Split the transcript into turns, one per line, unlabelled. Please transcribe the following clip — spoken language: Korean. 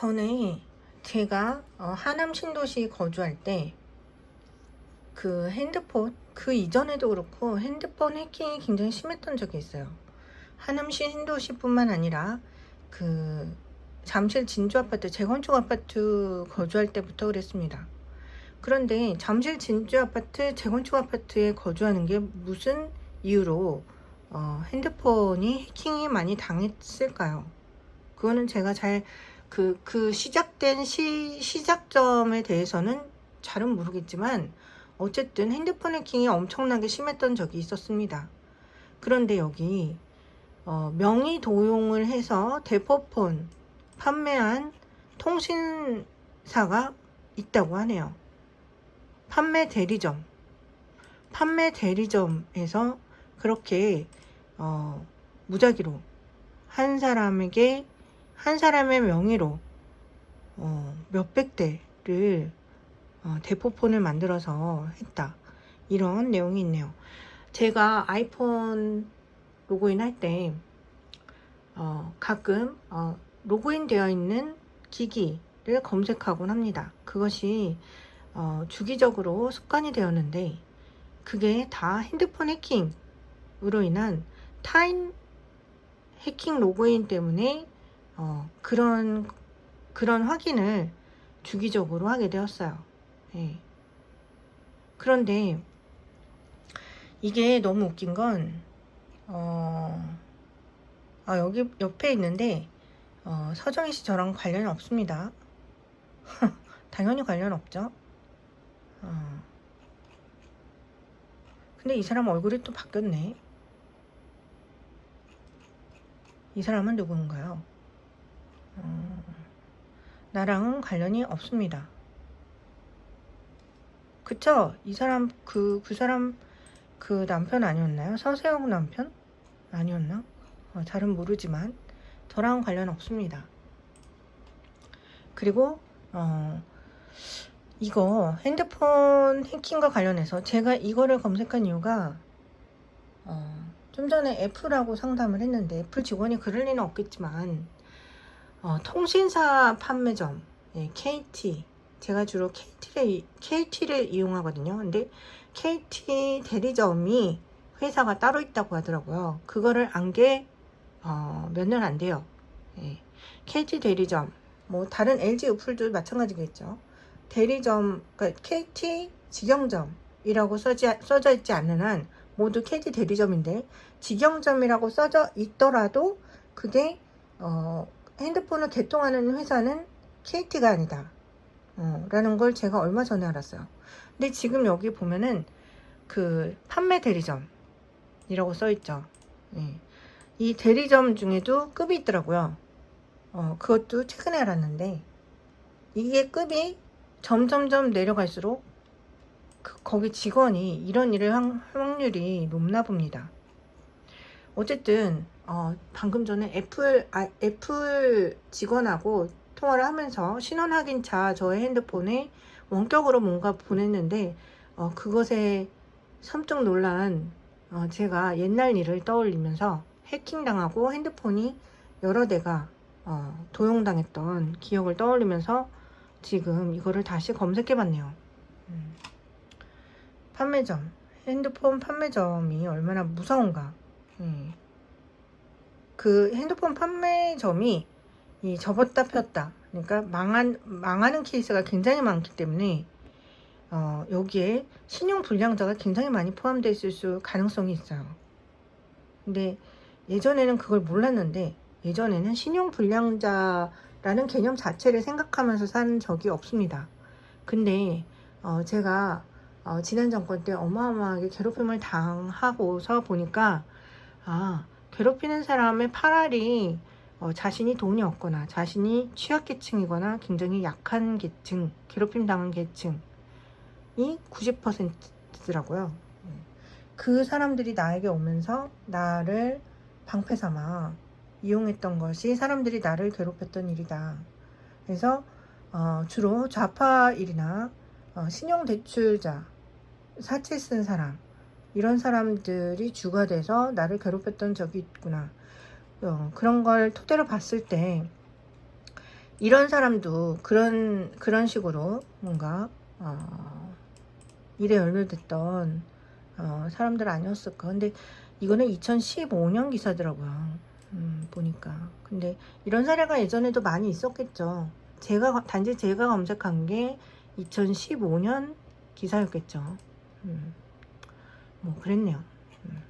전에 제가 어, 하남 신도시 거주할 때 그 핸드폰 그 이전에도 그렇고 핸드폰 해킹이 굉장히 심했던 적이 있어요. 하남 신도시뿐만 아니라 그 잠실 진주 아파트 재건축 아파트 거주할 때부터 그랬습니다. 그런데 잠실 진주 아파트 재건축 아파트에 거주하는 게 무슨 이유로 어, 핸드폰이 해킹이 많이 당했을까요? 그거는 제가 잘 그, 그 시작된 시, 시작점에 대해서는 잘은 모르겠지만 어쨌든 핸드폰 해킹이 엄청나게 심했던 적이 있었습니다. 그런데 여기 어, 명의 도용을 해서 대포폰 판매한 통신사가 있다고 하네요. 판매 대리점. 판매 대리점에서 그렇게 어, 무작위로 한 사람에게 한 사람의 명의로 어, 몇백 대를 어, 대포폰을 만들어서 했다. 이런 내용이 있네요. 제가 아이폰 로그인 할 때, 어, 가끔, 어, 로그인 되어 있는 기기를 검색하곤 합니다. 그것이, 어, 주기적으로 습관이 되었는데, 그게 다 핸드폰 해킹으로 인한 타인 해킹 로그인 때문에, 어, 그런, 그런 확인을 주기적으로 하게 되었어요. 예. 그런데 이게 너무 웃긴 건, 어, 아, 여기 옆에 있는데, 어, 서정희 씨 저랑 관련이 없습니다. 당연히 관련 없죠. 어. 근데 이 사람 얼굴이 또 바뀌었네. 이 사람은 누구인가요? 어, 나랑은 관련이 없습니다. 그쵸? 이 사람, 그, 그 사람, 그 남편 아니었나요? 서세영 남편? 아니었나? 어, 잘은 모르지만, 저랑 관련 없습니다. 그리고, 어, 이거 핸드폰 해킹과 관련해서 제가 이거를 검색한 이유가, 어, 좀 전에 애플하고 상담을 했는데, 애플 직원이 그럴 리는 없겠지만, 어, 통신사 판매점, 예, KT, 제가 주로 KT를, KT를 이용하거든요. 근데 KT 대리점이 회사가 따로 있다고 하더라고요. 그거를 안 게, 어, 몇 년 안 돼요. 예. KT 대리점, 뭐, 다른 LG 우플도 마찬가지겠죠. 대리점, 그러니까 KT 직영점이라고 써져 있지 않는 한 모두 KT 대리점인데, 직영점이라고 써져 있더라도 그게, 어, 핸드폰을 개통하는 회사는 KT가 아니다. 어, 라는 걸 제가 얼마 전에 알았어요. 근데 지금 여기 보면은 그 판매 대리점이라고 써 있죠. 예. 이 대리점 중에도 급이 있더라고요. 어, 그것도 최근에 알았는데 이게 급이 점점점 내려갈수록 그, 거기 직원이 이런 일을 할 확률이 높나 봅니다. 어쨌든 어, 방금 전에 애플 아, 애플 직원하고 통화를 하면서 신원 확인차 저의 핸드폰에 원격으로 뭔가 보냈는데 어, 그것에 섬뜩 놀란 어, 제가 옛날 일을 떠올리면서 해킹당하고 핸드폰이 여러 대가 어, 도용당했던 기억을 떠올리면서 지금 이거를 다시 검색해봤네요. 음. 판매점, 핸드폰 판매점이 얼마나 무서운가. 음. 그 핸드폰 판매점이 이 접었다 폈다 그러니까 망한 망하는 케이스가 굉장히 많기 때문에 어, 여기에 신용 불량자가 굉장히 많이 포함되어 있을 수 가능성이 있어요. 근데 예전에는 그걸 몰랐는데 예전에는 신용 불량자라는 개념 자체를 생각하면서 사는 적이 없습니다. 근데 어, 제가 어, 지난 정권 때 어마어마하게 괴롭힘을 당하고서 보니까 아 괴롭히는 사람의 팔알이 어, 자신이 돈이 없거나 자신이 취약계층이거나 굉장히 약한 계층, 괴롭힘 당한 계층이 90%더라고요. 그 사람들이 나에게 오면서 나를 방패 삼아 이용했던 것이 사람들이 나를 괴롭혔던 일이다. 그래서 어, 주로 좌파 일이나 어, 신용대출자, 사채 쓴 사람 이런 사람들이 주가 돼서 나를 괴롭혔던 적이 있구나. 어, 그런 걸 토대로 봤을 때 이런 사람도 그런 그런 식으로 뭔가 어, 일에 연루됐던 어, 사람들 아니었을까. 근데 이거는 2015년 기사더라고요. 음, 보니까. 근데 이런 사례가 예전에도 많이 있었겠죠. 제가 단지 제가 검색한 게 2015년 기사였겠죠. 음, 뭐 그랬네요. 음.